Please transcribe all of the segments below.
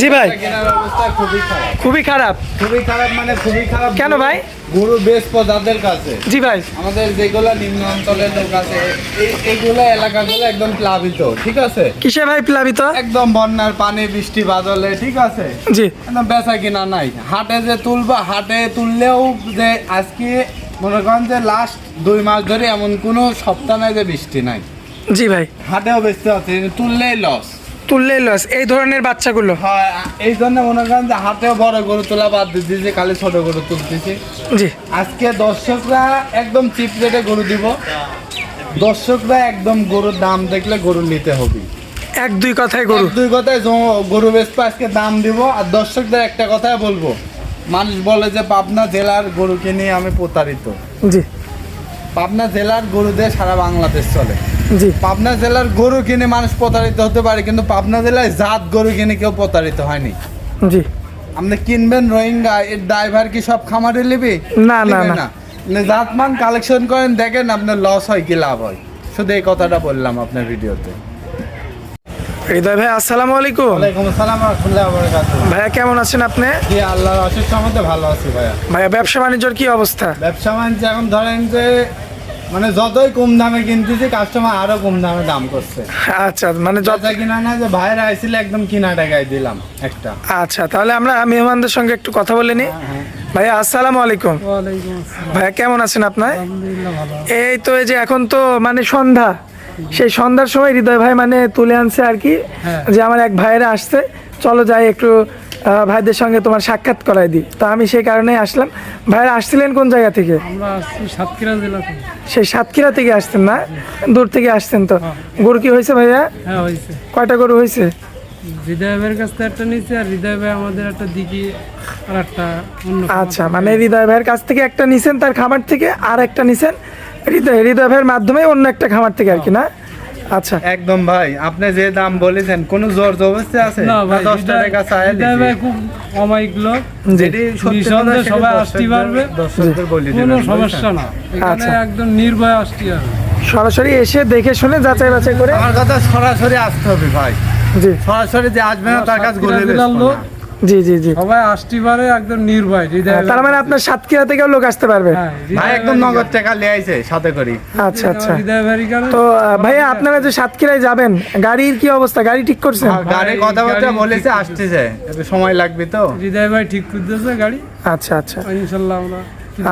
জি ভাই। খুবই খারাপ। খুবই খারাপ। খুবই খারাপ মানে খুবই খারাপ কেন ভাই? গরু বেশ যাদের কাছে। জি ভাই। আমাদের যেগুলো নিম্ন অঞ্চলের লোক আছে এই এইগুলো এলাকাগুলো একদম প্লাবিত ঠিক আছে? কিসে ভাই প্লাবিত? একদম বন্যার পানি বৃষ্টি বাদলে ঠিক আছে? জি। একদম বেচা কিনা নাই। হাটে যে তুলবা হাটে তুললেও যে আজকে মনে করেন যে লাস্ট দুই মাস ধরে এমন কোনো সপ্তাহ নাই যে বৃষ্টি নাই। জি ভাই। হাটেও বেচতে হচ্ছে তুললেই লস তুললেই লস এই ধরনের বাচ্চাগুলো। হয় এই জন্য মনে করেন যে হাটেও বড় গরু তোলা বাদ দিতেছে খালি ছোট গরু তুলতেছে। জি। আজকে দর্শকরা একদম চিপ রেটে গরু দিব। দর্শকরা একদম গরুর দাম দেখলে গরু নিতে হবে। এক দুই কথায় গরু। দুই কথায় গরু বেচপা আজকে দাম দিব। আর দর্শকদের একটা কথাই বলব মানুষ বলে যে পাবনা জেলার গরুকে নিয়ে আমি প্রতারিত। জি। পাবনা জেলার গরু দিয়ে সারা বাংলাদেশ চলে। জি। পাবনা জেলার গরু কিনে মানুষ প্রতারিত হতে পারে কিন্তু পাবনা জেলায় জাত গরু কিনে কেউ প্রতারিত হয়নি। জি। আপনি কিনবেন রোহিঙ্গা এর ড্রাইভার কি সব খামারে নেবে? না, না, না। আপনি জাতমান কালেকশন করেন দেখেন আপনার লস হয় কি লাভ হয়। শুধু এই কথাটা বললাম আপনার ভিডিওতে। হৃদয় ভাই আসসালামু আলাইকুম। ওয়ালাইকুম আসসালাম রাহমাতুল্লাহি ওয়া বারাকাতুহু। ভাইয়া কেমন আছেন আপনি? জি আল্লাহর অশেষ রহমতে ভালো আছি ভাইয়া। ভাইয়া ব্যবসা বাণিজ্যর কি অবস্থা? ব্যবসা বাণিজ্য এখন ধরেন যে মানে যতই কম দামে কিনতেছি কাস্টমার আরও কম দামে দাম করছে। আচ্ছা মানে যত কিনা না যে ভাইরা আইছিল একদম কিনা টাকায় দিলাম একটা। আচ্ছা তাহলে আমরা মেহমানদের সঙ্গে একটু কথা বলে নিই হ্যাঁ। ভাইয়া আসসালামু আলাইকুম। ভাইয়া কেমন আছেন আপনার? এই তো এই যে এখন তো মানে সন্ধ্যা। সেই সন্ধ্যার সময় হৃদয় ভাই মানে তুলে আনছে আর কি হ্যাঁ। যে আমার এক ভাইয়েরা আসছে। চলো যাই একটু ভাইদের সঙ্গে তোমার সাক্ষাৎ করাই দিই। তো আমি সেই কারণেই আসলাম। ভাইয়েরা আসছিলেন কোন জায়গা থেকে? আমরা আসছি সাতক্ষীরা জেলা থেকে। সেই সাতক্ষীরা থেকে আসতেন না? দূর থেকে আসতেন তো? গরু কি হয়েছে ভাইয়া? হ্যাঁ হয়েছে। কয়টা গরু হয়েছে? হৃদয় ভাইয়ের কাছ থেকে একটা নিয়েছে আর হৃদয় ভাই আমাদের একটা দিকে আর একটা অন্য আচ্ছা মানে হৃদয় ভাইয়ের কাছ থেকে একটা নিছেন তার খামার থেকে আর একটা নিছেন হৃদয় হৃদয় ভাইয়ের মাধ্যমে অন্য একটা খামার থেকে আর কি না? আচ্ছা। একদম ভাই আপনি যে দাম বলেছেন কোন জোর জবরদস্তি আছে? না ভাই দশ হৃদয়- টাকা চাই হৃদয় ভাই খুব অমায়িক লোক। যেটি সবাই আসতে পারবে। দর্শকদের বলে দিবেন, কোনো সমস্যা না। এখানে আচ্ছা। একদম নির্ভয় আসতে হবে। সরাসরি এসে দেখে শুনে যাচাই বাছাই করে আমার কথা সরাসরি আসতে হবে ভাই। জি। সরাসরি যে আসবে না তার কাছে গলে লোক। জি জি জি। সবাই আসতে পারে একদম নির্ভয়। হ্যাঁ, তার মানে আপনার সাতক্ষীরা থেকেও লোক আসতে পারবে। হ্যাঁ, ভাই একদম নগদ টাকা লিয়ে আইছে সাথে করি। আচ্ছা আচ্ছা। তো ভাইয়া আপনারা যে সাতক্ষীরায় যাবেন গাড়ির কি অবস্থা? গাড়ি ঠিক করছেন? আর গাড়ি কথাবার্তা বলেছে আসতেছে। একটু সময় লাগবে তো। হৃদয় ভাই ঠিক করতেছে গাড়ি। আচ্ছা আচ্ছা। ইনশাল্লাহ আমরা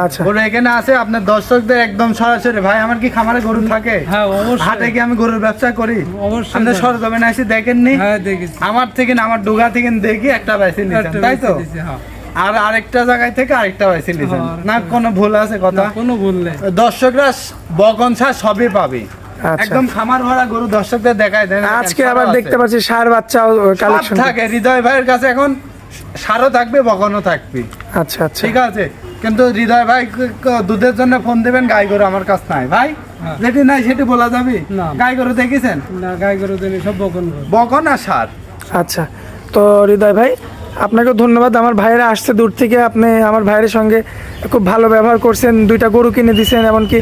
আচ্ছা। গরু এখানে আছে আপনার দর্শকদের একদম সরাসরি। ভাই আমার কি খামারে গরু থাকে? হ্যাঁ অবশ্যই। হাটে কি আমি গরুর ব্যবসা করি? অবশ্যই আপনি সরজমিনে এসে দেখেননি? হ্যাঁ দেখেছি। আমার থেকে না আমার ডুগা থেকে দেখি একটা নিয়েছেন তাই তো? হ্যাঁ। আর আরেকটা জায়গায় থেকে আরেকটা বাইসে নিয়েছেন না কোনো ভুল আছে কথা? কোনো ভুল নেই। দর্শকরা বগন ছাড় সবই পাবে। আচ্ছা। একদম খামার ভরা গরু দর্শকদের দেখায় দেন আজকে আবার দেখতে পাচ্ছি সার কালেকশন থাকে হৃদয় ভাইয়ের কাছে এখন সারও থাকবে বগনও থাকবে। আচ্ছা আচ্ছা। ঠিক আছে? কিন্তু হৃদয় ভাই দুধের জন্য ফোন দেবেন গাই গরু আমার কাছে নাই। ভাই হ্যাঁ। যেটি নাই সেটি বলা যাবে? না। গাই গরু দেখেছেন? না গাই গরু দেনি সব বকন বগন আর সার। আচ্ছা তো হৃদয় ভাই আপনাকে ধন্যবাদ। আমার ভাইয়েরা আসছে দূর থেকে আপনি আমার ভাইয়ের সঙ্গে খুব ভালো ব্যবহার করছেন দুইটা গরু কিনে দিছেন এমনকি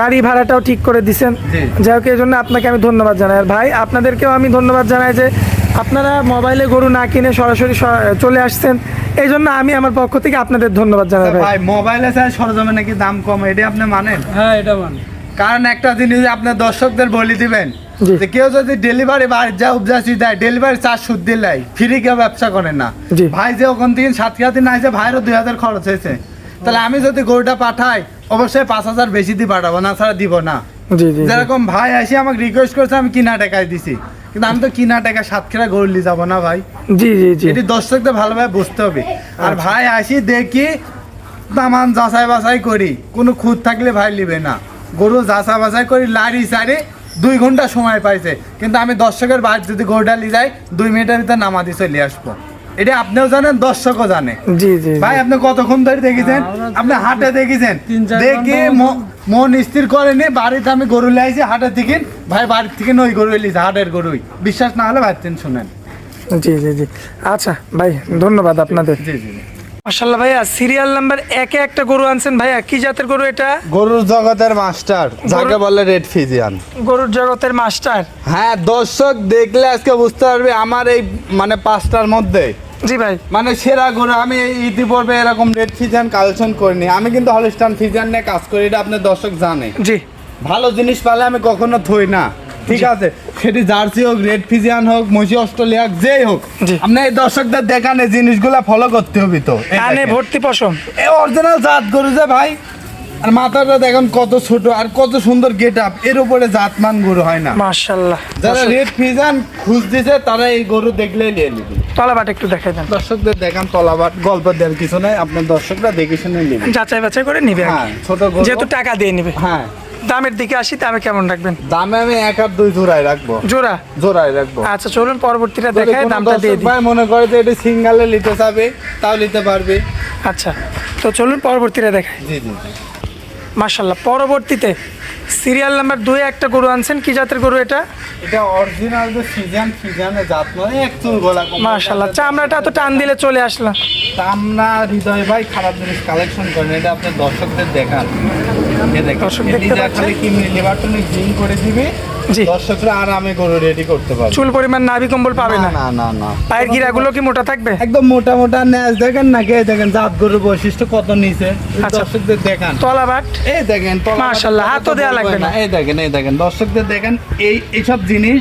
গাড়ি ভাড়াটাও ঠিক করে দিছেন। জি। যাই হোক এই জন্য আপনাকে আমি ধন্যবাদ জানাই। আর ভাই আপনাদেরকেও আমি ধন্যবাদ জানাই যে আপনারা মোবাইলে গরু না কিনে সরাসরি চলে আসছেন এই জন্য আমি আমার পক্ষ থেকে আপনাদের ধন্যবাদ জানাই ভাই। ভাই মোবাইলে স্যার সরজমে নাকি দাম কম? এটা আপনি মানেন? হ্যাঁ এটা মানে। কারণ একটা জিনিস আপনার দর্শকদের বলে দিবেন যে কেউ যদি ডেলিভারি বাড়ির যা উপজাসি দেয় ডেলিভারি চার্জ সুদ দিলাই ফ্রি কেউ ব্যবসা করে না। ভাই যে ওখান থেকে সাত খাতে না এসে ভাইয়েরও দুই হাজার খরচ হয়েছে। তাহলে আমি যদি গরুটা পাঠাই অবশ্যই পাঁচ হাজার বেশি দিয়ে পাঠাবো না ছাড়া দিব না। জি জি জি। যেরকম ভাই আসি আমাকে রিকোয়েস্ট করছে আমি কিনা টাকায় দিছি। কিন্তু আমি তো কিনা টাকা সাতক্ষীরা গরুলি যাব না ভাই। জি জি জি। এটি দর্শকদের ভালোভাবে বুঝতে হবে। আর আচ্ছা। ভাই আসি দেখি তামান যাচাই বাছাই করি। কোনো খুঁত থাকলে ভাই নিবে না। গরু যাচাই বাছাই করি লারি সারি দুই ঘণ্টা সময় পাইছে। কিন্তু আমি দর্শকের বাড়ি যদি গরুটা নিয়ে যাই দুই মিনিটের ভিতরে নামাদি চলে আসব। এটা আপনিও জানেন দর্শকও জানে। জি জি ভাই আপনি কতক্ষণ ধরে দেখেছেন? আপনি হাটে দেখেছেন? তিন চার দেখে মন স্থির করেনি বাড়িতে আমি গরু লাইছি হাটের থেকে ভাই বাড়ির থেকে নই গরু এলিছে হাটের গরুই। বিশ্বাস না হলে ভাই শুনেন জি জি জি। আচ্ছা ভাই ধন্যবাদ আপনাদের। জি জি। মাশাল্লাহ ভাইয়া সিরিয়াল নাম্বার একে একটা গরু আনছেন ভাইয়া কি জাতের গরু এটা? গরুর জগতের মাস্টার যাকে বলে রেড ফিজিয়ান গরুর জগতের মাস্টার? হ্যাঁ দর্শক দেখলে আজকে বুঝতে পারবে আমার এই মানে পাঁচটার মধ্যে। জি ভাই। মানে সেরা গরু আমি ইতিপূর্বে এরকম রেড ফিজিয়ান কালেকশন করিনি। আমি কিন্তু হলিস্টান ফিজিয়ান নিয়ে কাজ করি এটা আপনার দর্শক জানে জি। ভালো জিনিস পালে আমি কখনো থই না। ঠিক আছে সেটি জার্সি হোক রেড ফিজিয়ান হোক মসি অস্ট্রেলিয়া যেই হোক জি। আপনি এই দর্শকদের দেখান এই জিনিসগুলো ফলো করতে হবে তো। কানে ভর্তি পশম। এই অরিজিনাল জাত গরু যে ভাই আর মাথাটা দেখেন কত ছোট আর কত সুন্দর গেট আপ এর উপরে জাতমান গরু হয় না। মাশাল্লাহ। যারা রেড ফিজান খুঁজ দিছে তারা এই গরু দেখলেই নিয়ে নিবে। তলাবাট একটু দেখাই দেন। দর্শকদের দেখান তলাবাট গল্প দেওয়ার কিছু নাই আপনার দর্শকরা দেখে শুনে নেবে। যাচাই বাছাই করে নিবে হ্যাঁ ছোট গরু। যেহেতু টাকা দিয়ে নিবে। হ্যাঁ দামের দিকে আসি দামে কেমন রাখবেন? দামে আমি এক আর দুই জোড়ায় রাখব। জোড়া? জোড়ায় রাখব। আচ্ছা চলুন পরবর্তীটা দেখায় দামটা দিয়ে দিই। ভাই মনে করে যে এটা সিঙ্গালে নিতে চাবে তাও নিতে পারবে। আচ্ছা তো চলুন পরবর্তীটা দেখায় জি জি। মাশাল্লাহ পরবর্তীতে সিরিয়াল নাম্বার দুই একটা গরু আনছেন কি জাতের গরু এটা? এটা অরিজিনাল তো সিজন সিজনে জাত নয় একটু গোলা মাশাল্লাহ চামড়াটা তো টান দিলে চলে আসলাম চামড়া হৃদয় ভাই খারাপ জিনিস কালেকশন করেন এটা আপনার দর্শকদের দেখান। দর্শক দেখতে পাচ্ছেন। কি লিভার টনিক জিম করে দিবে জি। দর্শকরা আরামে করে রেডি করতে পারবে। চুল পরিমাণ নাভি কম্বল পাবে না? না না না পায়ের গিরাগুলো কি মোটা থাকবে? একদম মোটা মোটা ন্যাচ দেখেন না কে দেখেন? জাত গরুর বৈশিষ্ট্য কত নিচে? আচ্ছা। দর্শকদের দেখান। তলাবাট? এই দেখেন মাশাআল্লাহ, হাতও দেয়া লাগবে না। এই দেখেন এই দেখেন। দর্শকদের দেখেন এই এইসব জিনিস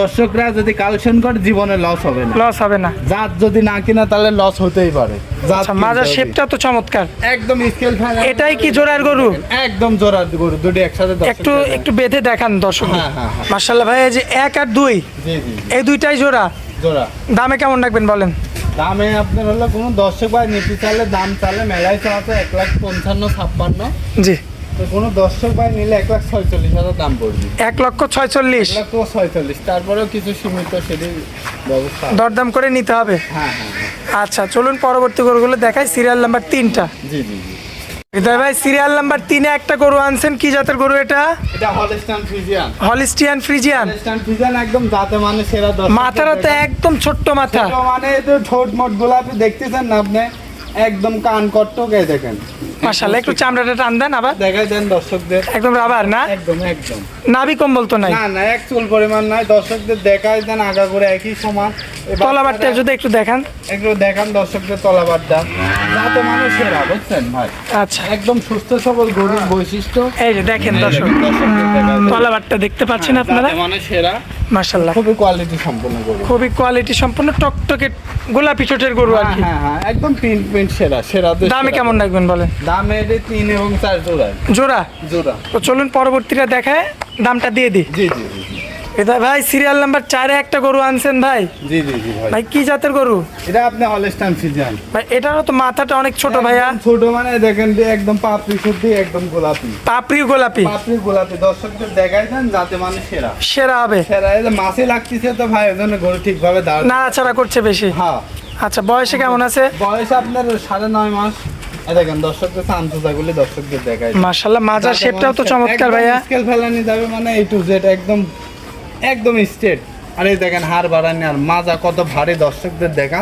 দর্শকরা যদি কালেকশন করে জীবনে লস হবে না। লস হবে না। জাত যদি না কিনা তাহলে লস হতেই পারে। আচ্ছা মাজার শেপটা তো চমৎকার। একদম স্কেল এটাই কি জোড়ার গরু? একদম জোড়ার গরু দুটি একসাথে একটু একটু বেঁধে দেখান দর্শক। হ্যাঁ, হ্যাঁ, হ্যাঁ। মার্শাল্লাহ ভাই এই যে এক আর দুই এই দুইটাই জোড়া? জোড়া। দামে কেমন রাখবেন বলেন? দামে আপনার হলো কোনো দর্শক ভাই নিতে চাইলে দাম চাইলে মেলায় চাওয়াতে এক লাখ পঞ্চান্ন ছাপ্পান্ন। জি। কোনো দর্শক ভাই নিলে এক লাখ ছয়চল্লিশ হাজার দাম পড়বে। এক লক্ষ ছয়চল্লিশ? এক লাখ ছয়চল্লিশ। তারপরেও কিছু সীমিত সেটির ব্যবস্থা দরদাম করে নিতে হবে? হ্যাঁ হ্যাঁ হ্যাঁ। আচ্ছা চলুন পরবর্তী গরুগুলো দেখাই। সিরিয়াল নাম্বার তিনটা। জি জি জি। হৃদয় ভাই সিরিয়াল নাম্বার তিনে একটা গরু আনছেন। কি জাতের গরু এটা? এটা Holstein Friesian Holstein Friesian. Friesian একদম যাতে মানে সেরা মাথাটা তো একদম ছোট্ট মাথা। মানে তো ঠোঁট মোট গোলাপি দেখতেছেন না আপনি? একদম কান কট্টকে দেখেন। মাশাল্লাহ একটু চামড়াটা টান দেন আবার। দেখাই দেন দর্শকদের। একদম রাবার না? একদম একদম। নাভি কম্বল তো নাই? না না এক চুল পরিমাণ নাই। দর্শকদের দেখাই দেন আগা করে একই সমান। তলাবারটা যদি একটু দেখান। একটু দেখান দর্শকদের তলাবারটা। যাতে মানুষ সেরা বুঝছেন ভাই? আচ্ছা। একদম সুস্থ সবল গরুর বৈশিষ্ট্য। এই যে দেখেন দর্শক। তলাবারটা দেখতে পাচ্ছেন আপনারা? যাতে মানুষ সেরা মাশাল্লাহ খুবই কোয়ালিটি সম্পন্ন গরু। খুবই কোয়ালিটি সম্পূর্ণ টকটকে গোলাপি ছোটের গরু আর হ্যাঁ কি। হ্যাঁ হ্যাঁ একদম প্রিন্ট প্রিন্ট সেরা সেরা দামে কেমন রাখবেন বলেন? দামে এর তিন এবং চার জোড়া জোড়া? জোড়া। তো চলুন পরবর্তীটা দেখায় দামটা দিয়ে দিই। জি জি। এটা ভাই সিরিয়াল নাম্বার চারে একটা গরু আনছেন ভাই। জি জি জি ভাই। ভাই কি জাতের গরু? এটা আপনি হলস্টান সিজন ভাই এটারও তো মাথাটা অনেক ছোট ভাইয়া। ছোট মানে দেখেন যে একদম পাপড়ি শুদ্ধি একদম গোলাপি। পাপড়ি গোলাপি। পাপড়ি গোলাপি। দর্শকদের দেখাই দেন যাতে মানে সেরা। সেরা হবে। সেরা এই মাছে লাগতেছে তো ভাই ওই জন্য গরু ঠিকভাবে দাঁড় নাড়াচাড়া করছে বেশি। হ্যাঁ। আচ্ছা বয়সে কেমন আছে? বয়স আপনার সাড়ে নয় মাস। দেখেন দর্শকদের শান্ততাগুলি দর্শকদের দেখাই মার্শাল্লাহ মাজার শেপটাও তো চমৎকার ভাইয়া। স্কেল ফেলানি যাবে মানে এই টু জেড একদম একদম স্ট্রেট আর এই দেখেন হাড় বাড়ানি আর মাজা কত ভারী দর্শকদের দেখা।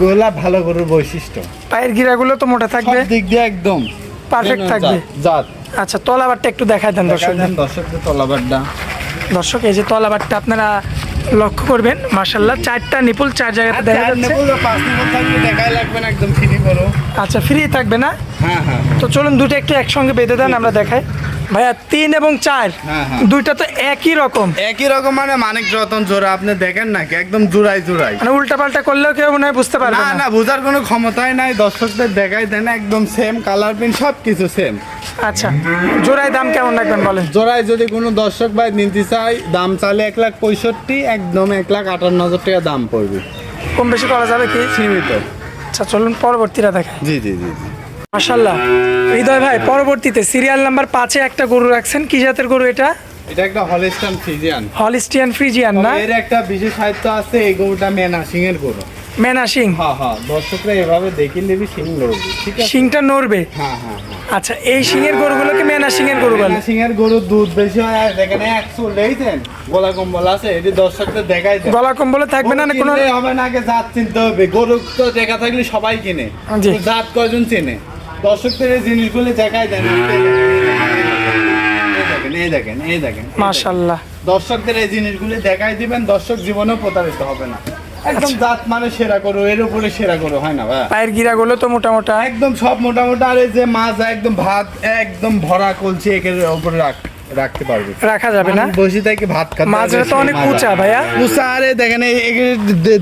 গোলা ভালো গরুর বৈশিষ্ট্য। পায়ের গিরাগুলো তো মোটা থাকবে? দিক দিয়ে একদম। পারফেক্ট থাকবে। জাত আচ্ছা তলাবারটা একটু দেখায় দেন দর্শক দর্শকদের। তলাবারটা। দর্শক এই যে তলাবারটা আপনারা লক্ষ্য করবেন মার্শাল্লাহ চারটা নিপুল চার জায়গাতে দেখা যাচ্ছে। দেখাই লাগবে না একদম ফ্রি করো আচ্ছা ফ্রি থাকবে না? হ্যাঁ হ্যাঁ। তো চলুন দুটো একটু একসঙ্গে বেঁধে দেন আমরা দেখাই। ভাইয়া তিন এবং চার হ্যাঁ, হ্যাঁ। দুইটা তো একই রকম। একই রকম মানে মানিক রতন জোড়া আপনি দেখেন নাকি একদম জোড়াই জোড়াই। মানে উল্টা পাল্টা করলেও কেউ মনে হয় বুঝতে পারবে না না। না বোঝার কোনো ক্ষমতাই নাই দর্শকদের দেখাই দেন একদম সেম কালার প্রিন্ট সব কিছু সেম আচ্ছা জোড়ায় দাম কেমন রাখবেন বলেন? জোড়ায় যদি কোনো দর্শক ভাই নিতে চাই দাম চালে এক লাখ পঁয়ষট্টি একদম এক লাখ আটান্ন হাজার টাকা দাম পড়বে। কম বেশি করা যাবে কি? সীমিত। আচ্ছা চলুন পরবর্তীটা দেখাই। জি জি জি জি। মাশাল্লাহ হৃদয় ভাই পরবর্তীতে সিরিয়াল নাম্বার পাঁচে একটা গরু রাখছেন। কি জাতের গরু এটা? এটা একটা হলিস্টান ফিজিয়ান হলিস্টিয়ান ফ্রিজিয়ান না? এর একটা বিশেষ সাহিত্য আছে এই গরুটা মেনা সিং এর গরু। মেনা শিং হ্যাঁ হ্যাঁ দর্শকরা এভাবে দেখে নেবি সিং ঠিক আছে? শিংটা নড়বে? হ্যাঁ হ্যাঁ হ্যাঁ। আচ্ছা এই শিঙের গরুগুলোকে মেনা শিঙের গরু বলে। সিং এর গরুর দুধ বেশি হয় আর যেখানে একশো লেইছেন গোলা কম্বল আছে এটি দর্শকদের দেখাই দেন গলা কম্বলে থাকবে না কোনো হবে না আগে জাত চিনতে হবে। গরু তো দেখা থাকলে সবাই কিনে। জাত কয়জন চেনে? দর্শকদের এই জিনিসগুলো দেখাই দেন। এই দেখেন এই দেখেন মাশাল্লাহ দর্শকদের এই জিনিসগুলো দেখাই দিবেন দর্শক জীবনেও প্রতারিত হবে না। একদম দাঁত জাত মানে সেরা করো এর উপরে সেরা করো হয় না ভাই? পায়ের গিরাগুলো তো মোটামোটা। একদম সব মোটামুটি আর এই যে মাছ একদম ভাত একদম ভরা কলছে একের উপরে রাখ। রাখতে পারবে। রাখা যাবে না? বসে থেকে ভাত খাতে মাছটা তো অনেক উঁচা ভাইয়া। উঁচা আরে দেখেন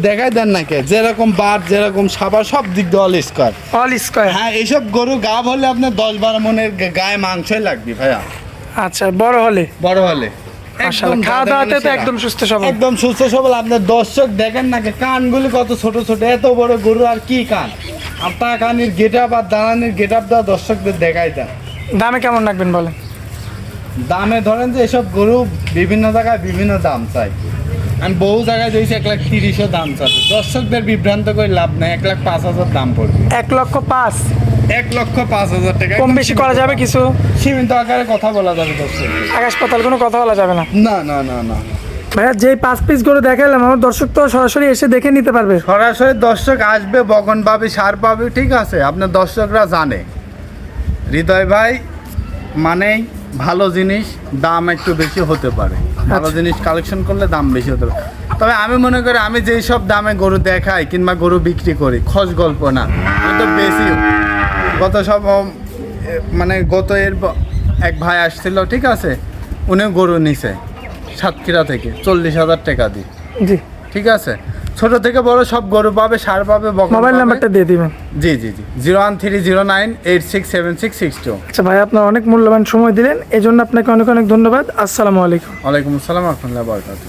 দেখাই দেন নাকি যেরকম বাট যেরকম সাবার সব দিক দিয়ে অল স্কোয়ার অল স্কোয়ার হ্যাঁ এইসব গরু গাব হলে আপনার দশ বারো মনের গায়ে মাংসই লাগবে ভাইয়া। আচ্ছা বড় হলে? বড় হলে। খাওয়া দাওয়াতে তো একদম সুস্থ সবল। একদম সুস্থ সবল। আপনার দর্শক দেখেন নাকি কানগুলি কত ছোট ছোট। এত বড় গরু আর কি কান? আপনার কানের গেট আপ আর দাঁড়ানির গেট আপ দেওয়া দর্শকদের দেখাই দেন। দামে কেমন রাখবেন বলেন? দামে ধরেন যে এসব গরু বিভিন্ন জায়গায় বিভিন্ন দাম চাই। আমি বহু জায়গায় দিয়েছি এক লাখ তিরিশও দাম চাচ্ছে দর্শকদের বিভ্রান্ত করে লাভ নাই এক লাখ পাঁচ হাজার দাম পড়বে। এক লক্ষ পাঁচ। এক লক্ষ পাঁচ হাজার টাকা। কম বেশি করা যাবে কিছু? সীমিত আকারে কথা বলা যাবে দর্শক আকাশ পাতাল কোনো কথা বলা যাবে না। না না না না। ভাইয়া যেই পাঁচ পিস গরু দেখালাম আমার দর্শক তো সরাসরি এসে দেখে নিতে পারবে। সরাসরি দর্শক আসবে বকন পাবে সার পাবে ঠিক আছে। আপনার দর্শকরা জানে। হৃদয় ভাই মানেই ভালো জিনিস দাম একটু বেশি হতে পারে। ভালো আচ্ছা। জিনিস কালেকশন করলে দাম বেশি হতে পারে। তবে আমি মনে করি আমি যেই সব দামে গরু দেখাই কিংবা গরু বিক্রি করি খস গল্প না। আমি তো বেশি। গত সব মানে গত এর এক ভাই আসছিল ঠিক আছে? উনিও গরু নিছে সাতক্ষীরা থেকে চল্লিশ হাজার টাকা দিই জি। ঠিক আছে? ছোট থেকে বড় সব গরু পাবে সার পাবে মোবাইল নাম্বারটা দিয়ে দিবেন। জি জি জি। Zero one three zero nine eight six seven six six two. আচ্ছা ভাই আপনার অনেক মূল্যবান সময় দিলেন এই জন্য আপনাকে অনেক অনেক ধন্যবাদ। আসসালামু আলাইকুম। ওয়ালাইকুম আসসালাম রহমতুল্লাহ বরকাত